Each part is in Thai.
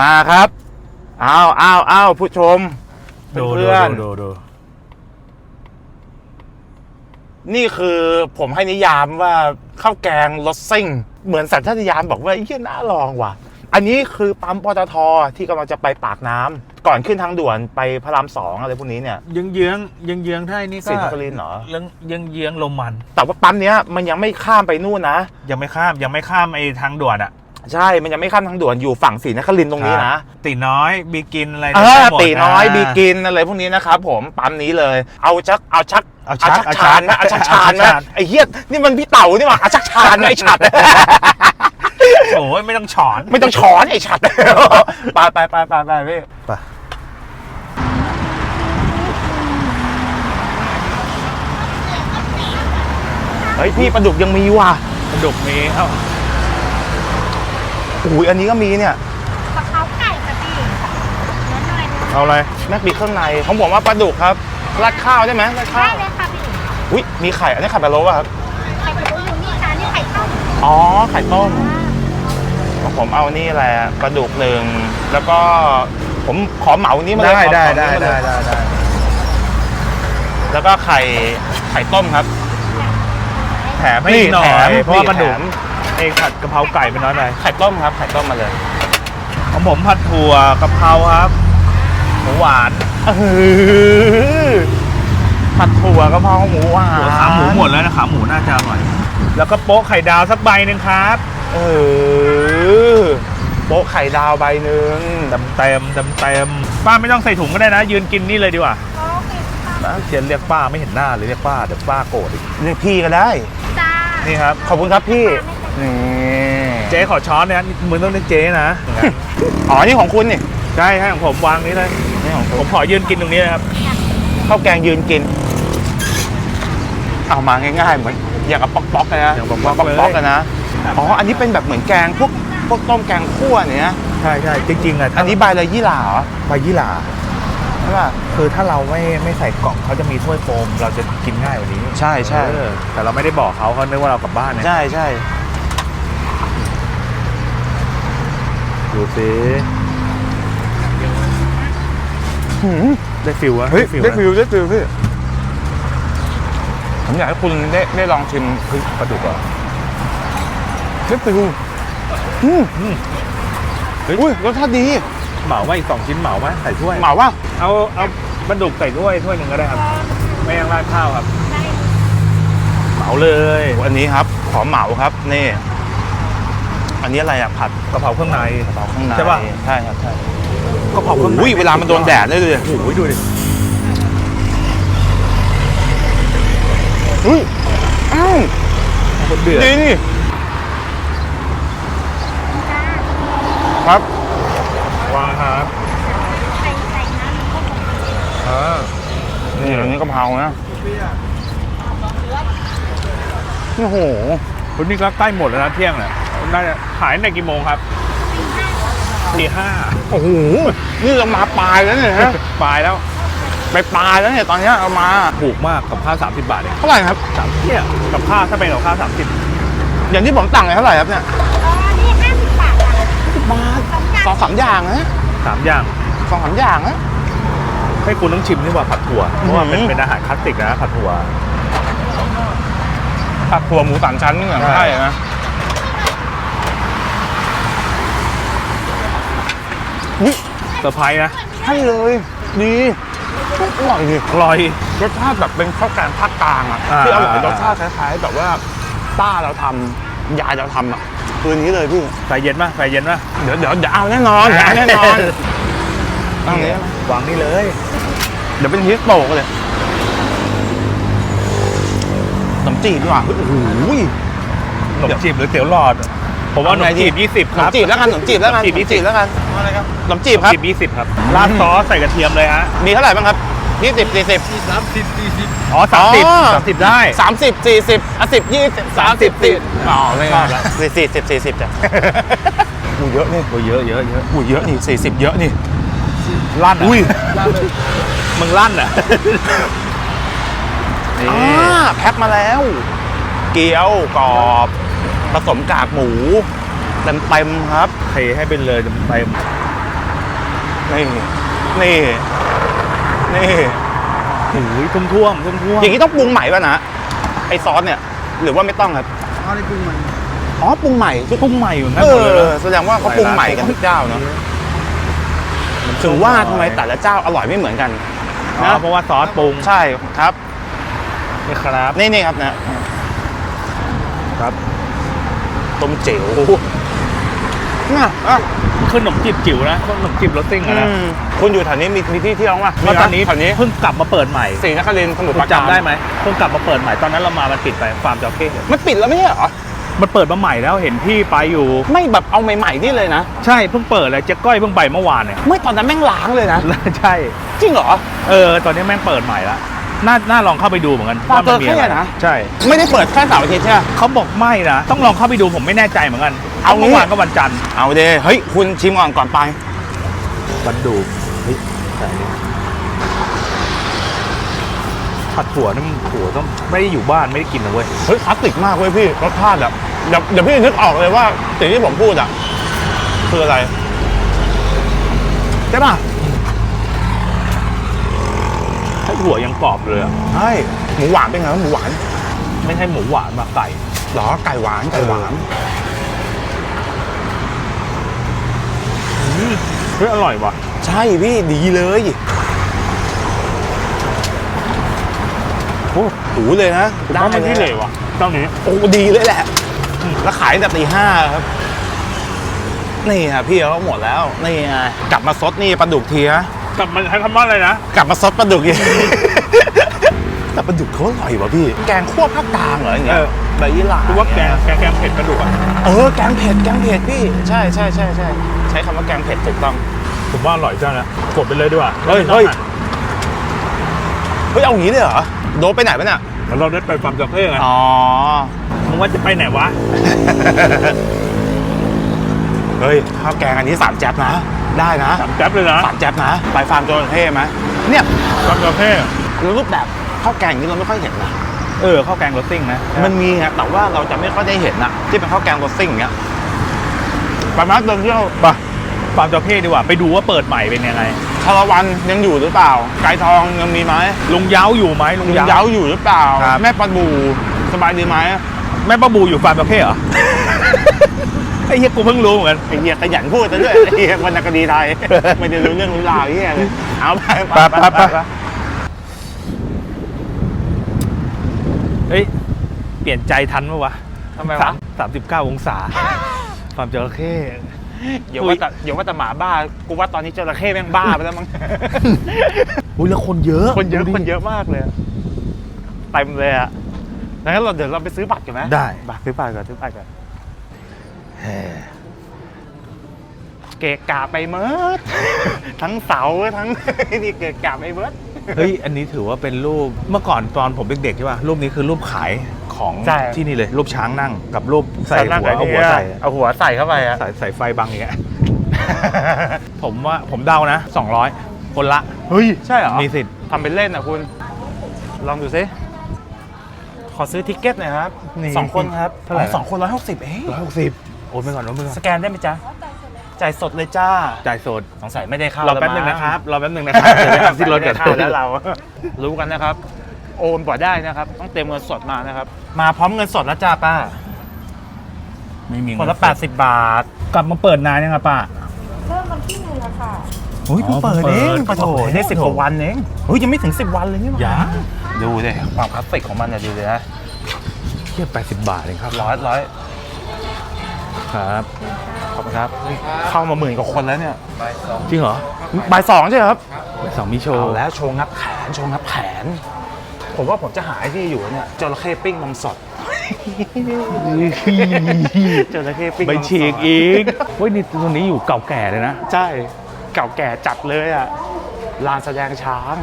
มาครับอ้าวอ้าวอ้าวผู้ชมดูเพื่อนดูดูนี่คือผมให้นิยามว่าข้าวแกงรสซิ่ง เหมือนสัญชาตญาณบอกว่าเฮียน่าลองว่ะ อันนี้คือปั๊มปตทที่กำลังจะไปปากน้ำก่อนขึ้นทางด่วนไปพระรามสองอะไรพวกนี้เนี่ยเยื้องเยื้องเยื้องเยื้องๆถ้าไอ้นี่ก็สินครินทร์เหรอเยื้องเยื้องเยื้องๆลมมัน แต่ว่าปั๊มเนี้ยมันยังไม่ข้ามไปนู่นนะ ยังไม่ข้ามยังไม่ข้ามไอ้ทางด่วนอะ ใช่ มันยังไม่ข้ามทางด่วนอยู่ฝั่งศรีนครินทร์ตรงนี้นะตีน้อยบีกินอะไรเออได้หมดตีน้อยะบีกินอะไรพวกนี้นะครับผมปั๊มนี้เลย เอาชักเอาชักเอาชักชานนะเอาชักชานเอาชันะกชานไอ้เหี้ยนี่มันพี่เต่านี่หว่าเอาชักชานนะไอ้ฉัดโอ้ยไม่ต้องฉอนไม่ต้องฉอนไอ้ฉัดไปไปไปไปไปพี่ไปเฮ้ยพี่ปลาดุกยังมีว่ะกระดุกมีเอ้า อุ้ยอันนี้ก็มีเนี่ยกะเพราไก่ค่ะพี่เนื้อหน่อยนึงเอาอะไรแม็กมีเครื่องในของผมว่าปลาดุกครับราดข้าวได้ไหมราดข้าได้วเลยค่ะพี่อุ้ยมีไข่อันนี้ไข่ปลาโลวะครับไข่กระดูกอยู่นี่ค่ะนี่ไข่ต้มอ๋อไข่ต้ม ของผมเอานี่แหละปลาดุกหนึ่งแล้วก็ผมขอเหมานี้มาเลยได้ขอได้ขอได้นี้มาเลได้ยได้ได้แล้วก็ไข่ไข่ต้มครับ แถมให้อีกหน่อแถยมเพราะว่ามันดุแถม เองผัดกะเพราไก่เป็นน้อยไปไข่ต้มครับไข่ต้มมาเลยของผมผัดถั่วกะเพราครับหมูหวานเออผัดถั่วกะเพราหมูหวานขาหมูหมดแล้วนะขาหมูน่าจะอร่อย แล้วก็โป๊ะไข่ดาวสักใบหนึ่งครับ เออโป๊ะไข่ดาวใบหนึ่งเต็มเต็มเต็มเต็มป้าไม่ต้องใส่ถุงก็ได้นะ ยืนกินนี่เลยดีกว่าโอเคค่ะนะเขียนเรียกป้าไม่เห็นหน้าเลยเรียกป้าเดี๋ยวป้าโกรธอีกเรียกพี่ก็ได้จ้านี่ครับ ขอบคุณครับพี่ นี่เจ๊ขอช้อนเนี่ยมึงต้องเรียกเจ๊นะ อ๋อ นี่ของคุณนี่ใช่ให้ของผมวางนี้เลยนี่ของผผมมขอยืนกินตรงนี้นะครับข้าวแกงยืนกิน เอามาง่ายๆเหมือนอย่างกับป๊อกๆเลยนะอย่างป๊อกๆเลยป๊อกๆกันนะอ๋ออันนี้เป็นแบบเหมือนแกงพวกพวกต้มแกงคั่วเนี่ยใช่ใช่จริงๆอะอันนี้ใบเลยยี่หร่าเหรอใบยี่หร่าใช่ป่ะคือถ้าเราไม่ไม่ใส่กล่องเขาจะมีถ้วยโฟม เราจะกินง่ายกว่านี้ ใช่ใช่เออแต่เราไม่ได้บอกเขาเขานึกว่าเรากลับบ้านเนี่ยใช่ใช่ ดูสิหืมได้ฟิลวะเฮ้ยได้นะฟิลได้ฟิลพี่ผมอยากให้คุณได้ได้ลองชิมเฮ้ยปลาดุกเหรอได้ฟิลอืมอืมเฮ้ยอุ้ยรสชาติดีเหมาว่าอีกสองชิ้นเหมาไหมใส่ถ้วยเหมาว่าเอาเอาปลาดุกใส่ถ้วยถ้วยหนึ่งก็ได้ครับไม่ยังราดข้าวครับได้เหมาเลย อันนี้ครับ ขอเหมาครับนี่ อันนี้อะไรอะผัดกะเพราเครื่องในกะเพราข้างในใช่ปะใช่ครับใช่กะเพราเครื่องในอุ้ยเวลามันโดนแดดได้เลยโอ้โหดูดิอุ้ยอ้าวคนเดือดดีนี่จ้าครับวางครับใส่ใส่น้ำข้าวหมกอ่านี่อันนี้กะเพรานะโอ้โหคุณนี่ก็ใกล้หมดแล้วนะเที่ยงเนี่ย น่าจะขายในกี่โมงครับตีห้าโอ้โหนี่เรามาปลายแล้วเนี่ยฮะปลายแล้ว ไปปลายแล้วเนี่ยตอนเนี้ยเอามาถูกมากกับข้าวสามสิบบาทเองเท่าไหร่ครับสามเนี่ยกับข้าวถ้าเป็นกับข้าวสามสิบอย่างที่ผมสั่งเลยเท่าไหร่ครับเนี่ยอ๋อนี่ห้าสิบบาทจ้ะบาทสองจานสองสามอย่างนะสามอย่างสองสามอย่างนะให้คุณต้องชิมนี่ว่าผัดถั่วเพราะว่าเป็นอืมเป็นอาหารคลาสสิกนะผัดถั่วผัดถั่วหมูสามชั้นนี่เหมือนใช่ใช่นะ เซอร์ไพรส์นะใช่เลย ดีอร่อยดีอร่อย รสชาติแบบเป็นข้าวแกงภาคกลางอะอ่าที่อร่อยรสชาติคล้ายๆแบบว่าป้าเราทำยายเราทำอะคืนนี้เลยพี่ ใส่เย็นป่ะใส่เย็นป่ะเดี๋ยวเดี๋ยวเดี๋ยวเอาแน่นอนเดี๋ยวเอาแน่นอนตั้งนี้นะวางนี่เลย เดี๋ยวเป็นฮิสโตกเลยขนมจีบดีกว่าโอ้โหขนมจีบหรือเตี๋ยวหลอด ผมว่าขนมจีบยี่สิบขคนรับมจีบแล้วกันขนมจีบแล้วกันขนมจีบขนมจีบแล้วกันอะไรครับขนมจีบขนครับมจีบยี่สิบครับราดซอสใส่กระเทียมเลยฮะ มีเท่าไหร่บ้างครับยี่สิบสี่สิบอ๋อสามสิบอ๋อสามสิบได้ สามสิบสี่สิบอะสิบยี่สิบสามสิบสี่อ๋อไม่ชอบละสี่สี่สิบสี่สิบจ้ะอูเยอะนี่โอ้เยอะเยอะเยอะอูเยอะนี่สี่สิบเยอะนี่ลั่นอะอุ้ยมึงลั่นอะนี่อ่าแพ็คมาแล้ว เกี๊ยวกรอบ ผสมกากหมูเต็มเต็มๆครับเทให้เป็นเลยเต็มนี่นี่นี่โอ้ยท่วมท่วมท่วมท่วมอย่างนี้ต้องปรุงใหม่ป่ะนะไอซอสเนี่ยหรือว่าไม่ต้องครับอ๋อนี่ปรุงใหม่อ๋อปรุงใหม่ทุกปรุงใหม่อยู่นั่เอนหมดเลยอนะแสดงว่าเขาปรุงใหม่กันทุกเจ้าเนาะถึงว่าทำไมแต่ละเจ้าอร่อยไม่เหมือนกันอ๋อนะเพราะว่าซอสปรุงใช่ครับนี่ครับนี่นี่ครับนะครับ ต้มเจ๋วน่ะอะคือขนมจีบจิ๋วนะขนมจีบรสซิ่งอือะนะมคุณอยู่แถวนี้มีมีที่เที่ยวป่ะเพราะตอนนี้แถวนี้เพิ่งกลับมาเปิดใหม่ศรีนครินทร์สมุทรคุปณราการจำได้ไหมเพิ่งกลับมาเปิดใหม่ตอนนั้นเรามามันปิดไปฟาร์มจระเข้ มันปิดแล้วไม่ใช่เหรอ มันเปิดมาใหม่แล้วเห็นพี่ไปอยู่ ไม่แบบเอาใหม่ๆนี่เลยนะ ใช่เพิ่งเปิดเลยเจ๊ก้อยเพิ่งไปเมื่อวานเนี่ย ไม่ตอนนั้นแม่งล้างเลยนะ ใช่ จริงเหรอ เออ ตอนนี้แม่งเปิดใหม่ละ น่าน่าลองเข้าไปดูเหมือนกันฟาร์มว่มัมีอจระเข้ไรนะ ใช่ ไม่ได้เปิดแค่เสาร์อาทิตย์ใช่ไหม เขาบอกไม่นะต้องลองเข้าไปดูผมไม่แน่ใจเหมือนกันเอางี้ เมื่อวานก็วันจันทร์เอาเดเฮ้ย คุณชิมก่อนก่อนไป วันดูเฮ้ยแต่อันนี้ผัดถั่วนี่มันถั่วต้องไม่ได้อยู่บ้านไม่ได้กินนะเว้ยเฮ้ยคลาสสิกมากเว้ยพี่รสชาติแบบเดี๋ยวเดี๋ยวพี่นึกออกเลยว่าสิ่งที่ผมพูดอะ คืออะไร ใช่ป่ะ ให้ ถั่วยังกรอบเลยอะใช่หมูหวานเป็นไงวะหมูหวานไม่ใช่หมูหวานมาไก่ เหรอไก่หวานไก่หวานเฮ้ยอร่อยว่ะ ใช่พี่ดีเลยโอ้หูเลยนะผมว่ามันที่เหลวว่ะเจ้านี้ โอ้ดีเลยแหละแล้วขายตั้งแต่ตีห้าครับ นี่ครับพี่เขาหมดแล้ว นี่ไงกลับมาซดนี่ปลาดุกทีนะ กลับมันใช้คำว่าอะไรนะ กลับมาซดปลาดุกอีก แต่ปลาดุกเขาอร่อยวะพี่ แกงคั่วภาคกลางเหรออย่างเงี้เอยอใบยี่หร่าคือว่าแกงแกงแกงเผ็ดกระดูกอะเออแกงเผ็ดแกงเผ็ดพี่ ใช่ใช่ใช่ใช่ใช้คำว่าแกงเผ็ดถูกต้อง ผมว่าอร่อยจ้านะกดไปเลยดีกว่าเฮ้ยเฮ้ย เฮ้ยเอางี้เลยเหรอโดนไปไหนปะเนี่ยแล้วเราได้ไปฟาร์มจระเข้ไงอ๋อ มึงว่าจะไปไหนวะ เฮ้ยข้าวแกงอันนี้สามแจ๊บนะ ได้นะสามแจ๊บเลยนะสามแจ๊บนะไปฟาร์มจระเข้ไหมเนี่ยฟาร์มจระเข้แล้วรูปแบบข้าวแกงอย่างนี้เราไม่ค่อยเห็นนะเออข้าวแกงรสซิ่งนะมันมีนะแต่ว่าเราจะไม่ค่อยได้เห็นนะที่เป็นข้าวแกงรสซิ่งอย่างเงี้ยไปมาเดินเที่ยวปะฟาร์มจระเข้ดีกว่าไปดูว่าเปิดใหม่เป็นยังไงชาละวันยังอยู่หรือเปล่า ไก่ทองยังมีไหมลุงเย้าอยู่ไหมลุงลุงเย้าเย้าอยู่หรือเปล่าครับแม่ปลาบูสบายดีไหมแม่ป้าบูอยู่ฟาร์มจระเข้เหรอ ไอ้เหี้ยกูเพิ่งรู้เหมือนกันไอ้เหี้ยขยันพูดซะด้วยไอ้เหี้ยวรรณคดีไทยไม่ได้รู้เรื่องรู้ราวไอ้เหี้ยเลยเอาไปไปไปไปไปเฮ้ยเปลี่ยนใจทันปะวะทำไมวะ สามสิบเก้าองศาฟาร์มจระเข้ เดี๋ยวว่าแต่เดี๋ยวว่าแต่หมาบ้า กูว่าตอนนี้จระเข้แม่งบ้าไปแล้วมั้ง อุ้ยแล้วคนเยอะคนเยอะดูดิคนเยอะมากเลยอะเต็มเลยอะงั้นเราเดี๋ยวเราไปซื้อบัตรกันไหมได้ บัตรซื้อบัตรก่อนซื้อบัตรก่อน เกะกะไปเมิด ทั้งเสาทั้ง นี่เกะกะไปเมิด เฮ้ย อันนี้ถือว่าเป็นรูปเมื่อก่อนตอนผมเด็กๆใช่ป่ะ รูปนี้คือรูปขายของใช่ ที่นี่เลย รูปช้างนั่งกับรูปใส่นั่งหัวกับเอาหัวนี่ยใส่เอาหัวใส่เข้าไปอะ ใส่ใส่ไฟบังอย่างเงี้ย ผมว่าผมเดานะ 200 คนละ เฮ้ย ใช่เหรอมีสิทธิ์ ทำเป็นเล่นอะคุณ ลองดูซิขอซื้อทิกเก็ตหน่อยครับนี่สองคนครับเท่าไหร่ อ๋อสองคนร้อยหกสิบเองร้อยหกสิบ โอนไปก่อนโอนไปก่อนสแกนได้ไหมจ๊ะจ่ายสดเลยจ้าจ่ายสดสงสัยไม่ได้เข้ารอแป๊บนึงนะครับรอแป๊บนึงนะครับเดี๋ยวไปทำที่รถไม่กัได้นเข้าแล้วเรา รู้กันนะครับ โอนก่อนได้นะครับ ต้องเตรียมเงินสดมานะครับ มาพร้อมเงินสดแล้วจ้าป้าไม่มีคนละ 80 บาท กลับมาเปิดนานยังอะป้าเริ่มวันที่หนึ่งอะค่ะเฮ้ยเพิ่งเปิดเองเพิ่ปะงโถเปิดได้สิบกว่าวันเองเฮ้ยยังไม่ถึง10วันเลยนี่หว่ายังดูดิความคลาสสิกของมันเนี่ยดูดินะเทียบ80บาทเองครับร้อยร้อย ครับขอบคุณครับ เข้ามาหมื่นกว่าคนแล้วเนี่ยจริงเหรอบ่ายสองใช่ไหมครับสองมีโชว์เอาแล้วโชว์งับแขนโชว์งับแขนผมว่าผมจะหาไอ้ที่อยู่เนี่ยจระเข้ปิ้งนมสดจระเข้ปิ้งนไปมสดฉีกอีกเฮ้ยนี่ตรงนี้อยู่เก่าแก่เลยนะใช่เก่าแก่จัดเลยอะลานแสดงช้าง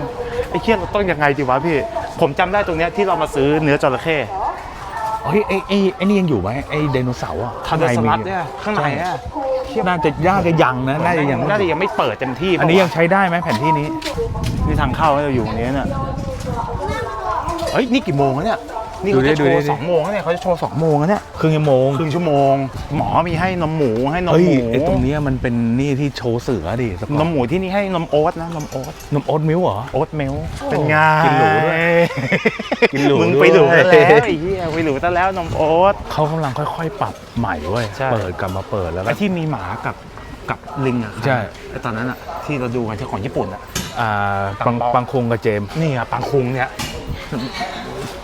ไอ้เคียเราต้องยังไงดีวะพี่ ผมจำได้ตรงเนี้ยที่เรามาซื้อเนื้อจระเข้ เฮ้ยไอ้ไอ้ไอ้นี่ยังอยู่ไหมไอ้ไดโนเสาร์อะทาร์เดอร์สลัดเนี่ยข้างในอะน่าจะน่าจะยังนะน่าจะยังน่าจะยังไม่เปิดเต็มที่อันนี้ยังใช้ได้ไหมแผ่นที่นี้นี่ทางเข้าให้เราอยู่ตรงนี้เนี่ยเฮ้ยนี่กี่โมงแล้วเนี่ย นี่เขาจะดูโชดิดูว์ดิสองโมงแล้วเนี่ยเขาจะโชว์สองโมงแล้วเนี่ยครึ่งชั่วโมงครึ่งชั่วโมง หมอมีให้นมหมูให้นมเฮ้ยหมูไอตรงเนี้ยมันเป็นนี่ที่โชว์เสือดิสปอร์ตนมหมูที่นี่ให้นมโอ๊ตนะนมโอ๊ตนมโอ๊ตมิลเหรอโอ๊ตเมลเป็นไงกินหรูด้วยกินหรูมึงด้วยไปหรูซะแล้วไอ้เหี้ยไปหรูซะแล้วนมโอ๊ตเขากำลังค่อย ๆ ปรับใหม่เว้ยใช่เปิดกลับมาเปิดแล้วก็ไอ้ที่มีหมากับกับลิงอะใช่ไอ้ตอนนั้นอะที่เราดูกันที่ของญี่ปุ่นอะอ่าตัปังงปองปังคงกับเจมส์นี่อะปังคุงเนี่ย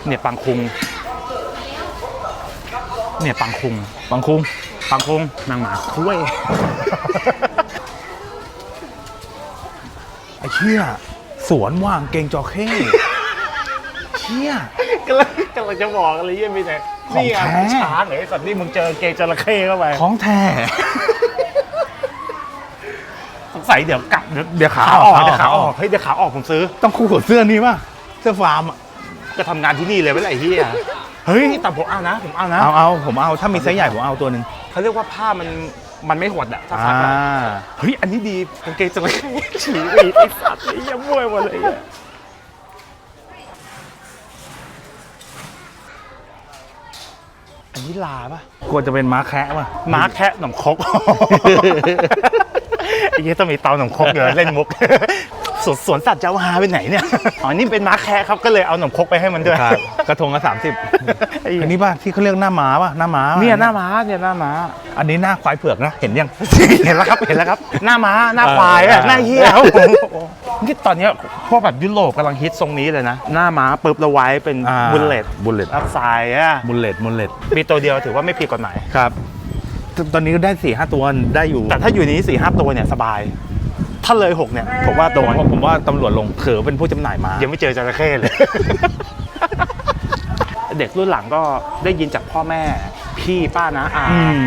เนี่ยปังคุง เนี่ยปังคุง ปังคงปังคุงนางหมาคุ้ยไอ้เชี่ยสวนว่างเกงจอเข้เชี่ย กำลังกำลังจะบอกอะไรเยี่ยมไปไหนของนี่อะแท้ ช้างเหรอไอ้สัตว์นี่มึงเจอเกย์จระเข้เข้าไปของแท้ สงสัยเดี๋ยวกลับเดี๋ยวเดี๋ยวขาขาออออกกเดี๋เดี๋ยยววขาขาออออกกเฮ้ยเดี๋ยวขาออกผมซื้อ ต้องคู่กับเสื้อนี้ป่ะ เสื้อฟาร์มอะ จะทำงานที่นี่เลยไม่ไรเฮียเฮ้ยแต่ผมเอานะผมเอานะเอาเอาผมเอาถ้ามีไซส์ใหญ่ผมเอาตัวหนึ่งเขาเรียกว่าผ้ามันมันไม่หดอะถ้าซัอ่ากอะเฮ้ยอันนี้ดีกางเกงจระเข้ฉีกอีกไอ้สัตว์ไอ้เหี้ยมั่วหมดเลยอะอันนี้ลาปะกลัวจะเป็นม้าแคะป่ะม้าแคะหนมครกไอ้เหี้ยต้องมีเตาหนมครกเดี๋ยวเล่นมุก สวนสวนสัตว์จะเอาฮาไปไหนเนี่ย อ๋อ นี่เป็นม้าแคะครับ ก็เลยเอาหนมครกไปให้มันด้วย ครับกระทงละสามสิบไอ้เหี้ยอันนี้ป่ะที่เขาเรียกหน้าม้าป่ะหน้าม้าเนี่ยหน้าม้าเนี่ยหน้าม้า อันนี้หน้าควายเผือกนะเห็นยัง เห็นแล้วครับ เห็นแล้วครับ หน้าม้า หน้าควายอะเออ หน้าเหี้ยครับผมนี่ตอนเนี้ยพวกแบบยุโรปกำลังฮิตทรงนี้เลยนะ หน้าม้าปึ๊บแล้วไว้เป็นอ่าบุลเลตบุลเลตอัพไซด์อะบุลเลตบุลเลตมีตัวเดียวถือว่าไม่ผิดกฎหมาย ครับ ตอนนี้ก็ได้สี่ห้าตัวได้อยู่แต่ถ้าอยู่ในนี้สี่ห้าตัวเนี่ยสบาย ถ้าเลยหกเนี่ยผมว่าโดผมนว่าผมว่าตำรวจลงเขือเป็นผู้จำหน่ายม้ายังไม่เจอจระเข้เลย เด็กรุ่นหลังก็ได้ยินจากพ่อแม่ พี่ป้านะอาอืม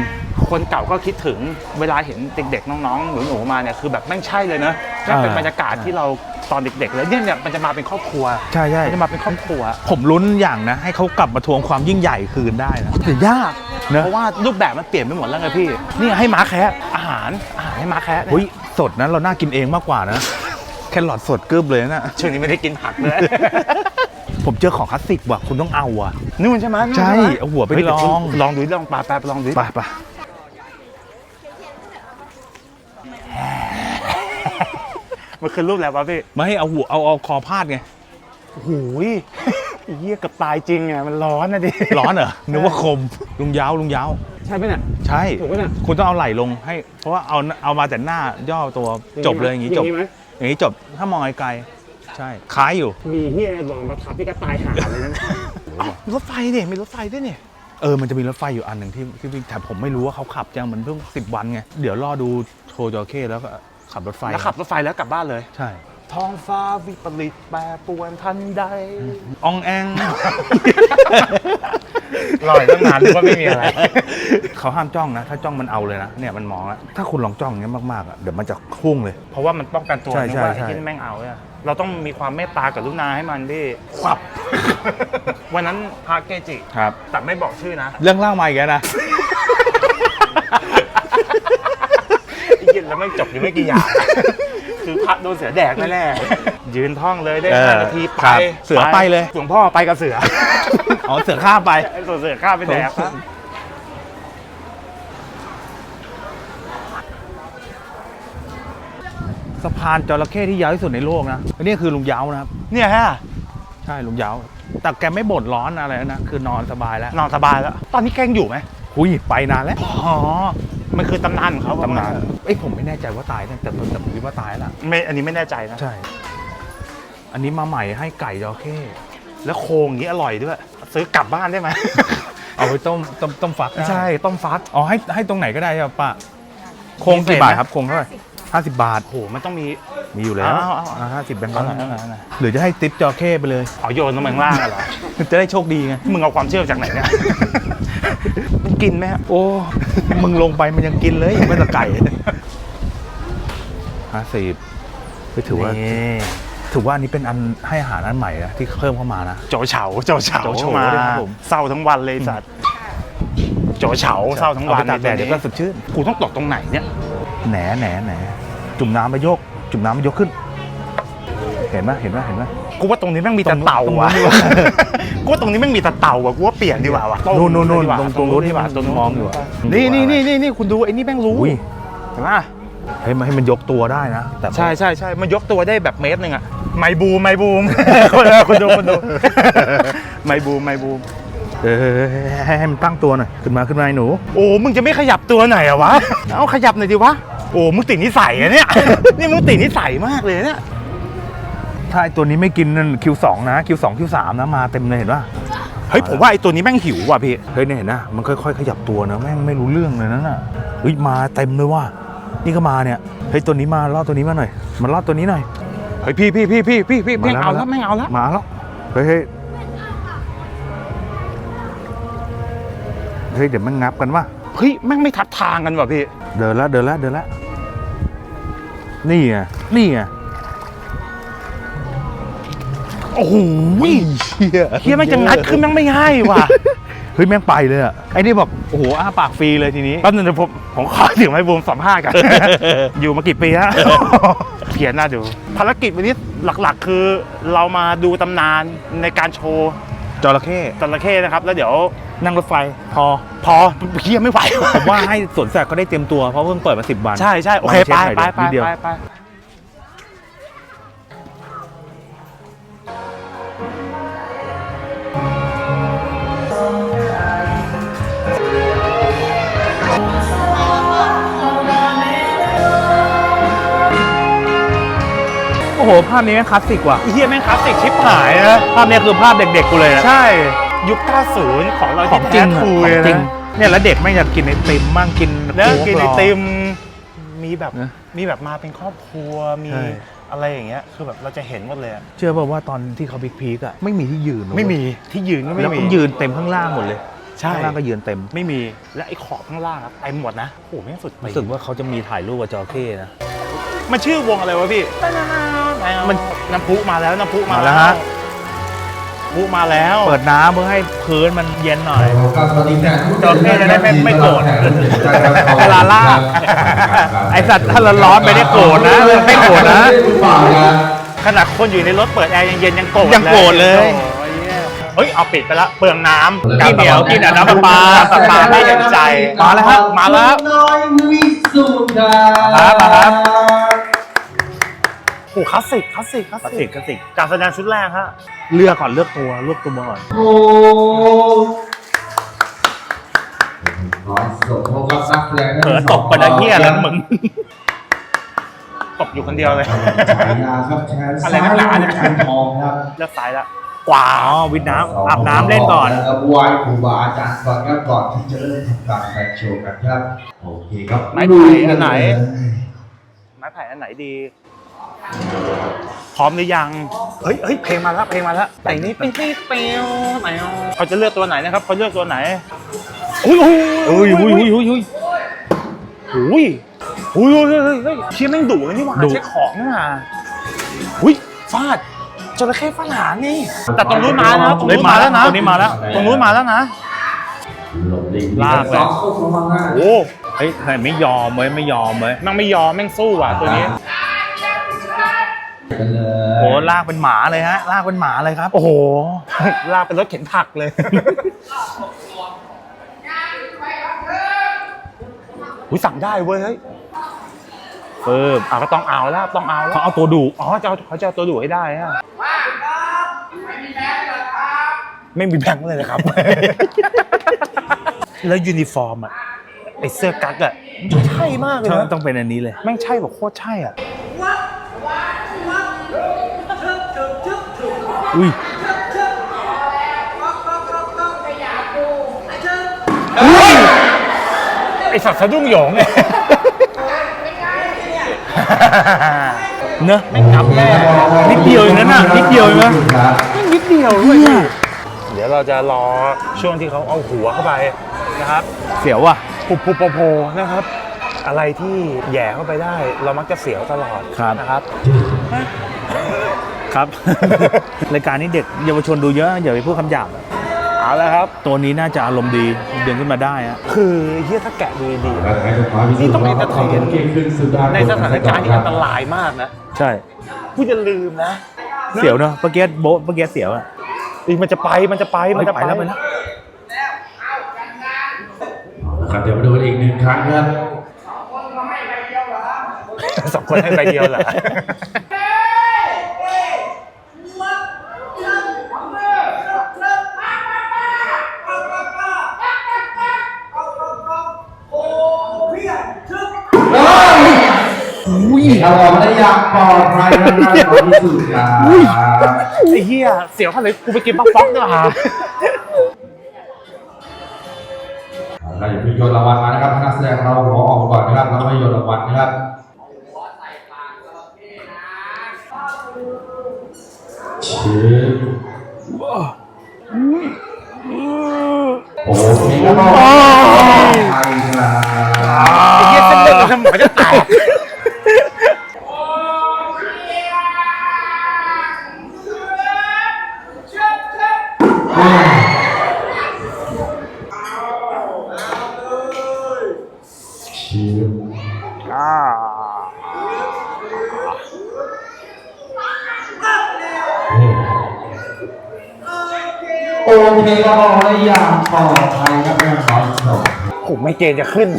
คนเก่าก็คิดถึงเวลาเห็นเด็กๆน้องๆหนูๆมาเนี่ยคือแบบแม่งใช่เลยนะแม่งเป็นอ่าบรรยากาศที่เราตอนเด็กๆเลยเนี่ยเนี่ยมันจะมาเป็นครอบครัวใช่ใช่ มันจะมาเป็นครอบครัว ผมลุ้นอย่างนะ ให้เขากลับมาทวงความยิ่งใหญ่คืนได้นะ แต่ยากเนอะเพราะว่ารูปแบบมันเปลี่ยนไปหมดแล้วไงพี่ นี่ให้ม้าแคะอาหารอาหารให้ม้าแคะเนี่ยอุ้ยสดนะเราน่ากินเองมากกว่านะ แครอทสดกึบเลยนะ ช่วงนี้ไม่ได้กินผักเลย ผมเจอของคลาสสิกว่ะคุณต้องเอาอะนู่นใช่ไหมนู่นใช่ไหมเอาหัวไปฮ้ยดี๋ยลองลองดูดิลองปลาแป๊บลองดูดิไปไปมันคือรูปอะไรวะพี่ไม่ให้เอาหัวเอาเอาคอพาดไงโอ้โหยไอ้เหี้ยเกับตายจริงอะมันร้อนนะดิร้อนเหรอนึกว่าคมลุงยาวลุงยาวใช่ไหมเนี่ยใช่ถูกปะเนี่ยคุณต้องเอาไหล่ลงให้ เพราะว่าเอาเอามาแต่หน้าย่อตัวจบเลยอย่างงี้จบไหมอย่างนี้จบถ้ามองไกลๆ ใช่คล้ายอยู่ มีเฮียหลงมาทับพี่ก็ตายหาเลยนะรถไฟเนี่ยมีรถไฟด้วยเนี่ยเออ มันจะมีรถไฟอยู่อันหนึ่งที่ที่วิ่งแต่ผมไม่รู้ว่าเขาขับจังมันเพิ่งสิบวันไง เดี๋ยวรอดูโชว์จอเข้แล้วก็ขับรถไฟ แล้วขับรถไฟแล้วกลับบ้านเลย ใช่ ท้องฟ้าวิปริตแปรปรวนทันใดอองแองลอยตั้งนานว่าไม่มีอะไร เขาห้ามจ้องนะ ถ้าจ้องมันเอาเลยนะ เนี่ยมันมองแล้วถ้าคุณลองจ้องอย่างเงี้ยมากๆอะเดี๋ยวมันจะพุ่งเลย เพราะว่ามันป้องกันตัวใช่นึกใช่ว่าใช่ไอ้ที่แม่งเอาเนี่ย เราต้องมีความเมตตากับลุนาให้มันดิควับ วันนั้นพระเกจิครับ แต่ไม่บอกชื่อนะเรื่องเล่ามาอีกแล้วนะ ไอ้เหี้ยแล้วไม่งจบอยู่ไม่กี่อย่าง คือพระโดนเสือแดกแน่ๆยืนท่องเลยได้เออห้านาทีไปครับเสือไปเลย หลวงพ่อไปกับเสือ อ๋อเสือข้ามไป ไอ้ตัวเสือข้ามไปแดกครับ สะพานจระเข้ที่ยาวที่สุดในโลกนะอันนี้คือลุงยาวนะครับ เนี่ยฮะ ใช่ลุงยาว แต่แกไม่บ่นร้อนอะไรนะ คือนอนสบายแล้ว นอนสบายแล้ว ตอนนี้แกงอยู่ไหมหุยไปนานแล้ว อ๋อ มันคือตำนานของเขาตำนานเอ้ยผมไม่แน่ใจว่าตายนะแต่แต่ผมคิดว่าตายแล้วไม่ อันนี้ไม่แน่ใจนะ ใช่ อันนี้มาใหม่ให้ไก่จระเข้ แล้วโครงอย่างนี้อร่อยด้วย ซื้อกลับบ้านได้ไหม เอาไปต้มต้มต้มฟักได้ใช่ ต้มฟัก อ๋อให้ให้ตรงไหนก็ได้ครับป้าโครงกี่บาทครับโครงเท่าไหร่ ห้าสิบบาทโหมันต้องมี มีอยู่แล้วเอาเอาเอา ห้าสิบแบงค์เอาร้อยหน่อยเอาหน่อยเอาหน่อยหรือจะให้ติปจระเข้ไปเลยอ๋อโยนลงมาข้างล่างอะเหรอ จะได้โชคดีไง มึงเอาความเชื่อมาจากไหนเนี่ย มันกินไหมฮะโอ้มึงลงไปมันยังกินเลยยังไม่ตะไก่ห้าสิบไปถือว่า นี่ถือว่าอันนี้เป็นอันให้อาหารอันใหม่นะที่เพิ่มเข้ามานะ โจเฉาโจเฉาโจเฉามาด้วยครับผม เศร้าทั้งวันเลยสัตว์โจเฉาเศร้าทั้งวันเอาไปตากแดดเดี๋ยวก็สดชื่นกูต้องตกตรงไหนเนี่ย แหนแหนแหน จุ่มน้ำไปโยก จุ่มน้ำไปยกขึ้น เห็นไหมเห็นไหมเห็นไหม กูว่าตรงนี้แม่งมีแต่เต่าตรงนู้ว่ะนดีกว่ากูว่าตรงนี้แม่งมีแต่เต่าว่ะ กูว่าเปลี่ยนดีกว่าว่ะนู่นนู่นนู่นดีกว่าตรงตรงนู้นดีกว่าที่ตรงนู้นมองอยู่อะนี่นี่นี่นี่นี่คุณดูไอ้นี่แม่งรู้อุ้ยเห็นไหมให้มันให้มันยกตัวได้นะแต่ใช่ใช่ใช่มันยกตัวได้แบบเมตรหนึ่งอะไมบูมไมบูมคนคนดูคนดูไมบูมไมบูมเออให้ให้มันตั้งตัวหน่อยขึ้นมาขึ้นมาไอ้หนู โอ้มึงจะไม่ขยับตัวหน่อยเหรอะวะ เอาขยับหน่อยดิวะ โอ้มึงติดนิสัยอะเนี่ย นี่มึงติดนิสัยมากเลยเนี่ยถ้าไอ้ตัวนี้ไม่กินนั่น Q2 นะ Q2 Q3 นะมาเต็มเลยเห็นป่ะเฮ้ยผมว่าไอ้ตัวนี้แม่งหิวว่ะพี่เฮ้ยเนี่ยเห็นนะมันค่อยๆ ขยับตัวนะแม่งไม่รู้เรื่องเลยนั่นน่ะเฮ้ยมาเต็มเลยว่ะนี่ก็มาเนี่ยเฮ้ยตัวนี้มาล่อตัวนี้มาหน่อยมันล่อตัวนี้หน่อยเฮ้ยพี่พี่พี่พี่พี่พี่แม่งเอาแล้วมาแม่งเอาแล้วมาแล้วเฮ้ยเฮ้ยเฮ้ยเดี๋ยวมันงับกันว่ะเฮ้ยแม่งไม่ทัดทางกันว่ะพี่เดินแล้วเดินแล้วเดินแล้ว นี่ไงนี่ไงโอ้โหเฮียเฮียแม่งจะงัดขึ้นแม่งไม่ให้ว่ะเฮ้ยแม่งไปเลยอะไอ้นี่บอกโอ้โหอ้าปากฟรีเลยทีนี้แป๊บนึงเดี๋ยวผมผมขอถึงไม้บูมสัมภาษณ์กัน อยู่มากี่ปีแล้วเพียนน่าดู ภารกิจวันนี้หลักๆ คือเรามาดูตำนานในการโชว์ จระเข้จระเข้นะครับ แล้วเดี๋ยวนั่งรถไฟพอ พอเฮียไม่ไหวผมว่าให้สวนสัตว์เขาได้เตรียมตัวเพราะเพิ่งเปิดมาสิบวันใช่ใช่โอเคไปไปไปนิดเดียวไปไป โอ้โห ภาพนี้แม่งคลาสสิกว่ะเฮียแม่งคลาสสิกชิปหายนะภาพนี้คือภาพเด็กๆกูเลยนะใช่ ยุค 90 ของเราของที่จริแท้งทรูขเลอยงจริง นะเนี่ยแล้วเด็กไม่งอยากกินไอติมมั่งกินแล้วโค้กินไอรติม มีแบบนะมีแบบมาเป็นครอบครัวมีใช่ อะไรอย่างเงี้ยคือแบบเราจะเห็นหมดเลยอะเชื่อป่าวว่าตอนที่เขาบิ๊กพีกอะไม่มีที่ยืนเลยไม่มีที่ยืนก็ไม่แล้วมีก็ยืนเต็มข้างล่างหมดเลยใช่ข้างล่างก็ยืนเต็มไม่มีและไอ้ขอบข้างล่างอะเต็มหมดนะโอ้โหแม่งสุดรู้สึกว่าเขาจะมีถ่ายรูปกับจระเข้นะ มันชื่อวงอะไรวะพี่ มันน้ำพุมาแล้วน้ำพุมามาแล้วฮะ พุมาแล้ว เปิดน้ำเพื่อให้พื้นมันเย็นหน่อยครับสวัสดีแฟนจระเข้จะได้ไม่ไม่โกรธเวลาลากไอสัตว์ถ้าร้อนๆไม่ได้โกรธนะ ไม่โกรธนะฝ่านะ ขนาดคนอยู่ในรถเปิดแอร์ยังเย็นยังโกรธยังโกรธเลย โอ้ยเฮ้ย เอาปิดไปละเปลืองน้ำกินเดี๋ยวกินแต่น้ำประปาประปาไม่เห็นใจมาแล้วครับ มาแล้ว น้อยวิสุทธาครับมาครับ โอ้โหคลาสสิกคลาสสิกคลาสกระสิสิกกกระสิกการแสดงชุดแรกฮะเลือกก่อนเลือกตัวเลือกตัวก่อนโอ้น้อยสมพงษ์กับนักแสดงเผลอตกกระดาเหี้ยแล้วมึงตบอยู่คนเดียวเลย ฉายาครับแชร์อะไรนักหนาเนี่ย แชร์ทองครับเลือกซ้ายละกว่าอ๋อวิดน้ำอาบน้ำเล่นก่อน แล้วไหว้ครูบาอาจารย์ก่อนครับก่อนที่จะเริ่มทำการแสดงโชว์กันครับ โอเคครับไม้ไผ่อันไหน ไม้ไผ่อันไหนดี พร้อมหรือยัง เฮ้ยเฮ้ยเพลงมาแล้ว เพลงมาแล้วแต่งนี้ปิ๊งปิ๊งเปียวไหนเอาเขาจะเลือกตัวไหนนะครับ เขาเลือกตัวไหน อุ้ยอุ้ยอุ้ยอุ้ยอุ้ยอุ้ยอุ้ยอุ้ยอุ้ยเฮ้ยเฮ้ยเฮ้ยเชี่ยแม่งดุเลยนี่หว่าดุเช็คของนี่หว่าอุ้ยฟาดจระเข้ฟาดหางนี่ แต่ตรงนู้นมาแล้วตรงนู้นมาแล้วนะตรงนี้มาแล้ว ตรงนู้นมาแล้วนะหลบหลีกลากเลยสองเข้าเข้ามาง่ายโอ้เฮ้ยแต่ไม่ยอมเว้ยไม่ยอมเว้ยแม่งไม่ยอมแม่งสู้ว่ะตัวนี้ กันเลยโหลากเป็นหมาเลยฮะ ลากเป็นหมาเลยครับ โอ้โห ลากเป็นรถเข็นผักเลย อุ้ยสั่งได้เว้ยเฮ้ยเปิบอะก็ต้องเอาแล้วต้องเอาแล้วเขาเอาตัวดุอ๋อจะเอาเขาจะเอาตัวดุให้ได้ฮะไม่มีแบงค์เลยนะครับ แล้วยูนิฟอร์มอะไอเสื้อกั๊กอะใช่มากเลยต้องนะต้องเป็นอันนี้เลย แม่งใช่แบบโคตรใช่อะ อุ้ยไอสัตว์สะดุ้งหยงเนี่ยเนอะไม่งับแน่นิดเดียวเองนะน่ะนิดเดียวเองนะนิดเดียวด้วยพี่เดี๋ยวเราจะรอช่วงที่เขาเอาหัวเข้าไปนะครับ เสียวว่ะปุบปุบโผล่โผล่นะครับ อะไรที่แหย่เข้าไปได้ เรามักจะเสียวตลอดครับนะครับ ครับ รายการนี้เด็กเยาวชนดูเยอะอย่าไปพูดคำหยาบเอาแล้วครับ ตัวนี้น่าจะอารมณ์ดีเดินขึ้นมาได้ฮะคือเฮียถ้าแกะดูดีๆนี่นี่ต้องเอนเตอร์เทนเก่งขึ้นสุดาในสถานการณ์ที่อันตรายมากนะใช่ผู้จะลืมนะ เสียวเนอะเมื่อกี้โบ๊ะเมื่อกี้เสียวอะอีมันจะไปมันจะไปมันจะไปไปแล้วไปแล้วครับเดี๋ยวมาดูอีกหนึ่งครั้งครับสองคนให้ใบเดียวเหรอ เราออกมาได้อย่างปลอดภัยนะครับขอบคุณสุดครับไอ้เหี้ยเสียวขนาดไหนกูไปกินป๊อกป๊อกดีกว่าเราอย่าเพิ่งโยนรางวัลมานะครับนักแสดงเราขอออกมาก่อนนะครับแล้วไม่โยนรางวัลนะครับชื่อโอ้โหนี่ก็ต้องไทยครับไอ้เหี้ยเส้นเลือดในสมองจะแตก ชื่อโอ เคก็ออกได้อย่างปลอดภัยครับแม่ขอส่งผมไม่เกณฑ์จะขึ้น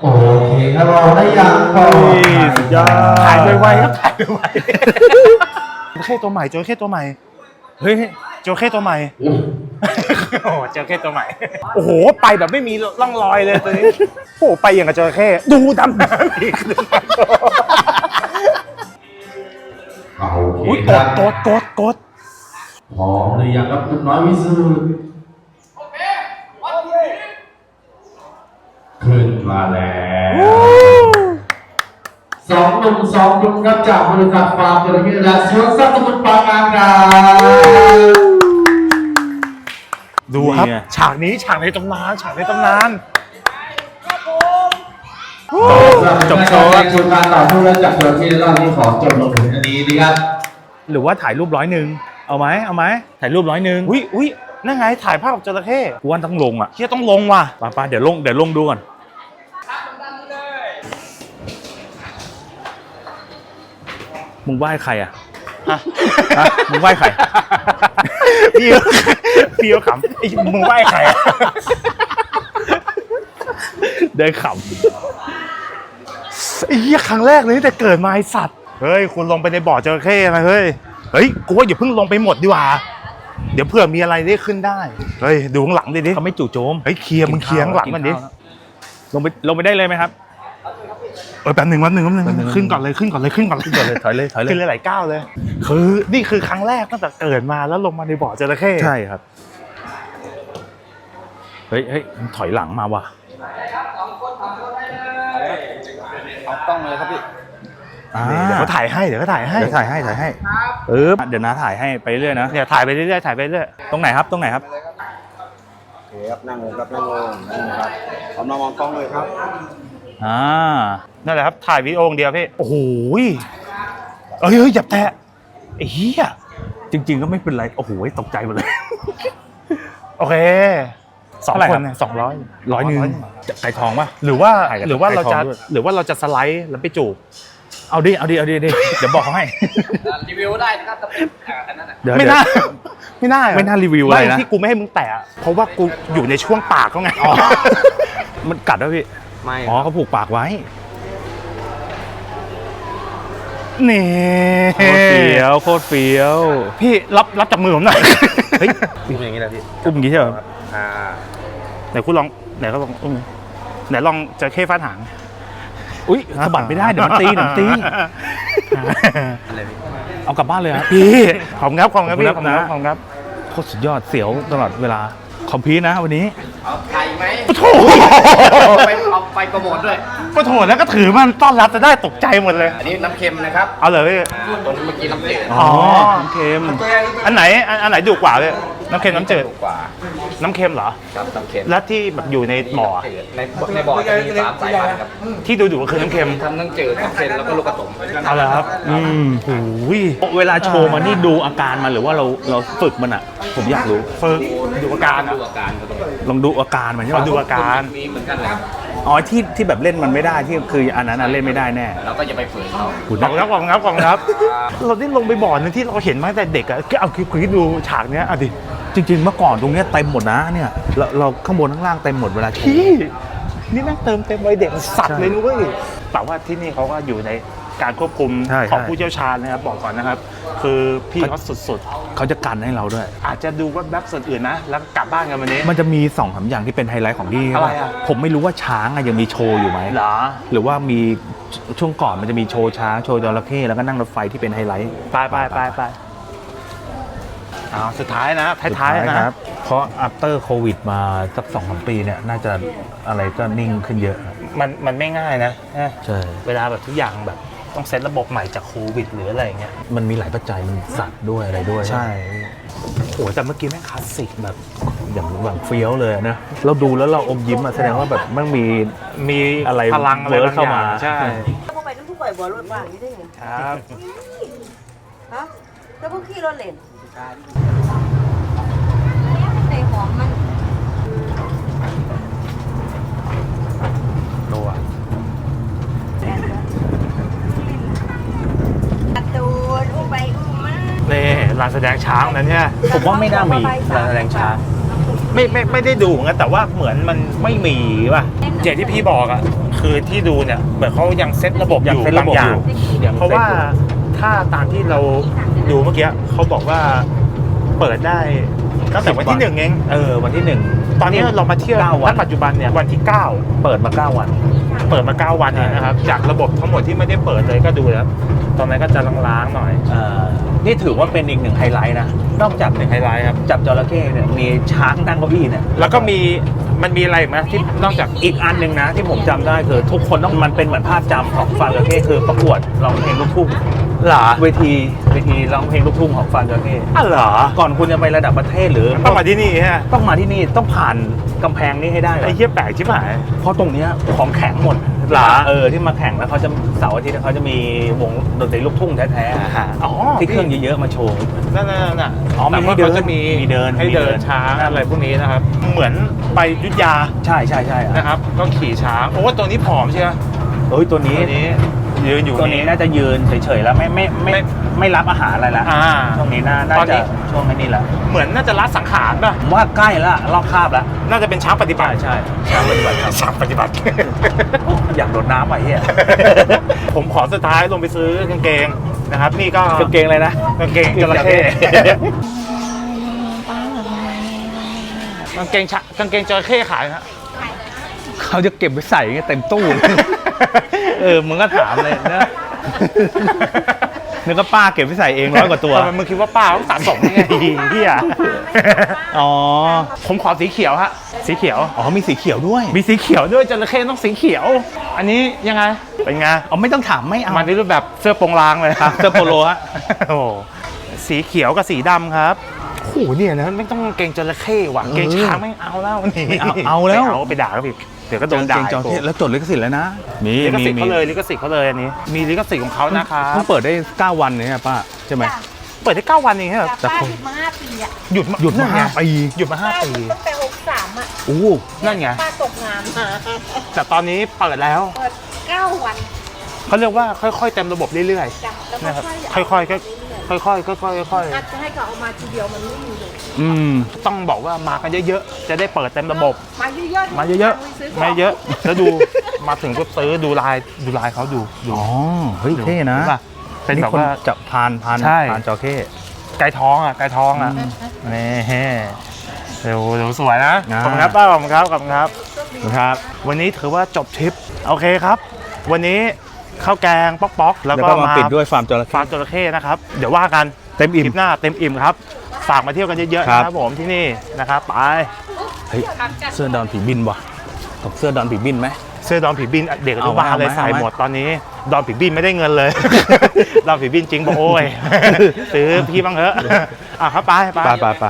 โอเคครับออกได้อย่างปลอดภัยสุดยอด ถ่ายไวๆครับถ่ายไวๆจระเข้ตัวใหม่จระเข้ตัวใหม่ เฮ้ยจระเข้ตัวใหม่ โอ้โหจระเข้ตัวใหม่ โอ้โห ไปแบบไม่มีร่องรอยเลยตัวนี้ โอ้โหไปอย่างกับจระเข้ดูดำน้ำอีก โอเคอุ้ยคกรัดบกดกดกดพร้อมหรือยังครับคุณน้อยวิสุทธิ์ขึ้นมาแล้วสองหนุ่มสองหนุ่มครับจากบริษัทฟาร์มจระเข้และสวนสัตว์สมุทรปราการครับดูครับ นี่ไง ฉากนี้ฉากในตำนานฉากในตำนาน จบโชว์ครับชุดการต่อสู้และจากจระเข้รอบนี้ขอจบลงถึง อันนี้นะครับ หรือว่าถ่ายรูปร้อยหนึ่งเอาไหมเอาไหมถ่ายรูปร้อยหนึ่งอุ้ยอุ้ยนั่นไงถ่ายภาพกับจระเข้กูว่าต้องลงอะเฮียต้องลงว่ะไป้าป้าเดี๋ยวลงเดี๋ยวลงดูก่อนมึงไหว้ใครอะฮะฮะมึงไหว้ใครพี่พี่ก็ขำไอ้มึงไหว้ใครอะได้ขไอ้เหี้ยครั้งแรกเลยตั้งแต่เกิดมาไอสัตว์ เฮ้ยคุณลงไปในบ่อจระเข้นะเฮ้ยเฮ้ยกูว่าอย่าเพิ่งลงไปหมดดีกว่า เดี๋ยวเผื่อมีอะไรได้ขึ้นได้เฮ้ยดูข้างหลังดิดิำเขาไม่จู่โจมเฮ้ยเคลียร์มึงเคลียร์ข้างหลังมันดิลงไปลงไปได้เลยไหมครับเออแป๊บหนึ่งแป๊บหนึ่งแป๊บหนึ่งแป๊บหนึ่งขึ้นก่อนเลยขึ้นก่อนเลยขึ้นก่อนเลยขึ้นก่อนเลยถอยเลยถอยเลยขึ้นเลยหลายก้าวเลย คือนี่คือครั้งแรกตั้งแต่เกิดมาแล้วลงมาในบ่อจระเข้ใช่ครับเฮ้ยเฮ้ยมันถอยหลังมาว่ะต้องเลยครับพี่ อ่านี่เดี๋ยวเขาถ่ายให้เดี๋ยวเขาถ่ายให้เดี๋ยวถ่ายให้ถ่ายให้เออเดี๋ยวนะถ่ายให้ไปเรื่อยนะเนี่ยถ่ายไปเรื่อยๆถ่ายไปเรื่อยตรงไหนครับตรงไหนครับโอเคครับนั่งลงครับนั่งลงนั่งลงครับพร้อมน้องมองกล้องเลยครับอ่านั่นแหละครับถ่ายวิดีโออย่างเดียวพี่โอ้โหยเอ้ยเฮ้ยอย่าแตะไอ้เหี้ยจริง ๆ ก็ไม่เป็นไรโอ้โหตกใจหมดเลย โอเคสองเท่าไหร่คครันบเนี่ยสองร้อยร้อยหนึ่งไก่ทองป่ะหรือว่าถ่ายกับหรือว่าเราจะไก่ทองด้วยหรือว่าเราจะสไลด์แล้วไปจูบ เอาดิ เอาดิ เอาดิเอาดิเดี๋ยวบอกเขาให้รีวิวได้นะครับแต่เป็นอ่าอันนั้นอะ เดี๋ยวไม่เดี๋ยวน่า ไม่น่าไม่น่ารีวิวอะไรนะม่ที่กูไม่ให้มึงแตะเพราะว่ากูอยู่ในช่วงปากเขาไงมันกัดแล้วพี่ ไม่อ๋อเขาผูกปากไว้ นี่โคตรเฟี้ยว โคตรเฟี้ยว พี่รับรับจากมือผมหน่อย เฮ้ย อุ้มอย่างนี้แหละพี่อุ้มอย่างงี้ใช่ไหมอ่า ไหนคุณลองไหนก็ลองอุ้มไหนลองจะเข้ฟาดหาง อุ้ยสะบัดไม่ได้ เดี๋ยวมันตีเดี๋ยวมันตี อะไรพี่เอากลับบ้านเลยครับ พี่ขอบคุณครับขอบคุณครับพี่ขอบคุณครับขอบคุณครับโคตรสุดยอดเสียวตลอดเวลา คอมพีทนะวันนี้เอาไทยไหมโอ้โถไปเอาไปโปรโมทด้วยโอ้โถแล้วก็ถือมันต้อนรับจะได้ตกใจหมดเลย อันนี้น้ำเค็มนะครับเอาเลยพี่ตัวนี้เมื่อกี้น้ำจืด อ๋อน้ำเค็มอันไหนอันอันไหนดุกว่าพี่ น้ำเค็มน้ำจืด ถูกกว่าน้ำเค็มเหรอ ครับน้ำเค็มแล้วที่แบบอยู่ในบ่อจืดในในบ่อจะมีสามสายพันธุ์ครับที่ดูดูก็คือน้ำเค็ม ทำน้ำจืดน้ำเค็มแล้วก็ลูกกระสุนเอาละครับ อืมโอ้ยเวลาโชว์มันนี่ดูอาการมันหรือว่าเราเราฝึกมันอะ ผมอยากรู้ ฝึกดูอาการอะดูอาการก็ต้องลองดูอาการมันใช่ขอไหมดูอาการ มีเหมือนกันเลยออ๋อที่ที่แบบเล่นมันไม่ได้ที่คืออันนั้นน่ะเล่นไม่ได้แน่เราก็จะไปฝืนเขาคุณขอบคุณครับขอบคุณครับขอบคุณครับ เราได้ลงไปบ่อนึงที่เราเห็นมาตั้งแต่เด็กอะก็เอาคลิปคลิปดูฉากเนี้ยอะดิ จริงๆ เมื่อก่อนตรงเนี้ยเต็มหมดนะเนี่ยเราเราข้างบนข้างล่างเต็มหมดเวลาโชว์พี่นี่แม่งเติมเต็มวัยเด็กสัตว์ใช่เลยนุ้ยแต่ว่าที่นี่เขาก็อยู่ในการควบคุมใช่ของใช่ ผู้เชี่ยวชาญนะครับบอกก่อนนะครับ คือพี่เขาสุดเขาจะกันให้เราด้วย ๆ อาจจะดูว่าแบบส่วนอื่นนะ แล้วกลับบ้านกันวันนี้ มันจะมีสองสามอย่างที่เป็นไฮไลท์ของที่นี่อะไรอะผมไม่รู้ว่าช้างอะยังมีโชว์อยู่ไหมเหรอหรือว่ามีช่วงก่อนมันจะมีโชว์ช้างโชว์จระเข้แล้วก็นั่งรถไฟที่เป็นไฮไลท์ ไปไปไปไปเอาสุดท้ายนะท้ายๆนะ ครับ เพราะ after โควิดมาสักสองสามปีเนี่ย น่าจะอะไรก็นิ่งขึ้นเยอะมันมันไม่ง่ายนะใช่ เวลาแบบทุกอย่างแบบต้องเซตระบบใหม่จากโควิดหรืออะไรอย่างเงี้ยมันมีหลายปัจจัยมันสัตว์ด้วยอะไรด้วยใช่ โอ้แต่เมื่อกี้แม่งคลาสสิกแบบ อย่างแบบเฟี้ยวเลยนะ เราดูแล้วเราอมยิ้มอะแสดงว่าแบบมันมี มีอะไรพลังอะไรเวิร์บากงเข้าอย่มาใช่พวกไปต้องทุกไปบ่รถว่างนี่ได้ไงครับ ฮะแล้วพวกขี่รถเล่น ในหอมมันตัวการ์ตูนอุ้มไปอุ้มมานี่ลานแสดงช้างนั้นเนี่ยผมว่าไม่น่ามีลานแสดงช้างไม่ไม่ไม่ได้ดูเหมือนกันแต่ว่าเหมือนมันไม่มีป่ะอย่างที่พี่บอกอะคือที่ดูเนี่ยเหมือนเขายังเซตระบบอยังยู่เซ็ตบาระงบบอย่าองยู่ยังเพราะว่า ถ้าตามที่เราดูเมื่อกี้เขาบอกว่าเปิดได้ตั้งแต่วันที่หนึ่งเองเออ วันที่หนึ่งตอนนี้เรามาเที่ยวเก้าวันณปัจจุบันเนี่ยวันที่9เปิดมาเก้าวัน เปิดมา9วันเองนะครับ จากระบบทั้งหมดที่ไม่ได้เปิดเลยก็ดูแล้วตอนนั้นก็จะล้างๆหน่อยเอ่อนี่ถือว่าเป็นอีกหนึ่งไฮไลท์นะ นอกจากหนึ่งไฮไลท์ครับ จับจระเข้เนี่ยมีช้างนั่งเก้าอี้เนี่ย แล้วก็มีมันมีอะไรอีกไหมที่นอกจากอีกอันหนึ่งนะ ที่ผมจำได้คือทุกคนต้องมันเป็นเหมือนภาพจำของฟาร์มจระเข้คือประกวดร้องเพลงลูกทุ่ง หรอเวทีเวทีร้องเพลงลูกทุ่งของฟาร์มจระเข้อ๋อเหรอ ก่อนคุณจะไประดับประเทศหรือต้องมาที่นี่ฮะต้องมาที่นี่ต้องผ่านกำแพงนี้ให้ได้ไอ้เหี้ยแปลกชิบหายเพราะตรงเนี้ยของแข็งหมดเหรอเออที่มาแข่งแล้วเขาจะเสาร์อาทิตย์เขาจะมีวงดนตรีลูกทุ่งแท้ๆอ๋อที่เครื่องเยอะๆมาโชว์นั่นนั่นน่ะอ๋อมีแต่ว่าให้เดินขาจะมีมีเดินให้เดิมีเดินนช้างอะไรพวกนี้นะครับ เหมือนไปอยุทธยาใช่ใช่ใช่นะครับ ก็ขี่ช้างโอ้ตัวนี้ผอมใช่ไหมเอ้ยตัวนี้ตัวนี้ ยืนอยู่ตัวนี้น่าจะยืนเฉยๆแล้วไม่ไม่ไม่ไม่ไม่รับอาหารอะไรแล้วอ่า ช่วงนี้น่าน่าตอนนี้ จะช่วงนี้แหละเหมือนน่าจะละสังขารป่ะ ผมว่าใกล้ละรอบคาบแล้วน่าจะเป็นช้างปฏิบัใช่ติใช่ช้างปฏิบัติครับช้างปฏิบัติ อยากโดดน้ำอะเฮียผมขอสุดท้ายลงไปซื้อกางเกงนะครับ นี่ก็กางเกงเลยนะ กางเกงจระเข้กางเกงชะกางเกงจระเข้ขายนะเขาจะเก็บไปใส่ไงเต็มตู้เลย เออมึงก็ถามเลยนะนึกว่าป้าเก็บไปใส่เองร้อยกว่าตัวทำไมมึงคิดว่าป้าต้องสะสมยังไงเฮียอ๋อ ผมขอสีเขียวฮะ สีเขียว อ๋อมีสีเขียวด้วย มีสีเขียวด้วยจระเข้ต้องสีเขียว อันนี้ยังไง เป็นไง อ๋อไม่ต้องถามไม่เอามาในรูปแบบเสื้อโปรงลางเลยครับ เสื้อโปโลฮะ โอ้โหสีเขียวกับสีดำครับโอ้โหเนี่ยนะไม่ต้องเกงจระเข้ว่ะเออเกงช้างไม่เอาแล้วนี่ไม่เอาเอาแล้วไม่เอาไปด่าเขาอีก เดี๋ยวก็โดนด่าเกงจออีกเทแล้วจดลิขสิทธิ์แล้วนะ มีลิขมีสิทธิ์มีเขาเลยลิขสิทธิ์เขาเลยอันนี้ มีลิขสิทธิ์ของเขานะครับเพิ่งเปิดได้ 9 วันเนี่ยป้าใช่ไหมเปิดได้เก้าวันเองเหรอจากป้าหยุดมาห้าปีอะหยุดมาหยุดมาห้าปีหยุดมาห้าปีตั้งแต่หกสามอะโอ้นั่นไงป้าตกงานแต่ตอนนี้เปิดแล้วเปิดเก้าวันเขาเรียกว่าค่อยๆเต็มระบบเรื่อยจ้ะแล้วๆนะครับค่อยค่อยๆก็ ค่อยๆค่อยๆค่อยๆอาจจะให้เขาเอามาทีเดียวมันไม่มีเลยอืมๆต้องบอกว่ามากันเยอะๆ จะได้เปิดเต็มระบบ มาเยอะๆมาเยอะซื้ขๆงมาเยอะแล้วดูมาถึงก็ซื้อดูลายดูลายเขาดูดูอ๋อเฮ้ยดูเท่นะห็ป่เป็นแบบคนว่าจับพานพานใช่ พานจอเข้ไก่ท้องอะไก่ท้องอะอืมนี่เดี๋ยวเดี๋ยวสวยนะอ่าขอบคุณครับป้าขอบคุณครับขอบคุณครับ ครับ วันนี้ถือว่าจบทริป โอเคครับ วันนี้ ข้าวแกงป๊อกป๊อกๆแล้วแล้วก็ก็มามาปิดด้วยฟาร์มจระเข้ฟาร์มจระเข้นะครับ เดี๋ยวว่ากันเต็มอิ่มคลิปหน้าเต็มอิ่มครับ ฝากมาเที่ยวกันเยอะๆครับนะครับผมที่นี่นะครับไปเฮ้ยเสื้อดอนผีบินว่ะตกเสื้อดอนผีบินไหมเสื้อดอนผีบินเด็กอนุบาลเอาไหมเลยใส่เอาไหมหมดตอนนี้ ดอนผีบินไม่ได้เงินเลย ดอนผีบินจริงบอกโอ้ยซื้อพี่บ้างเถอะอะครับไปไปไปไปไป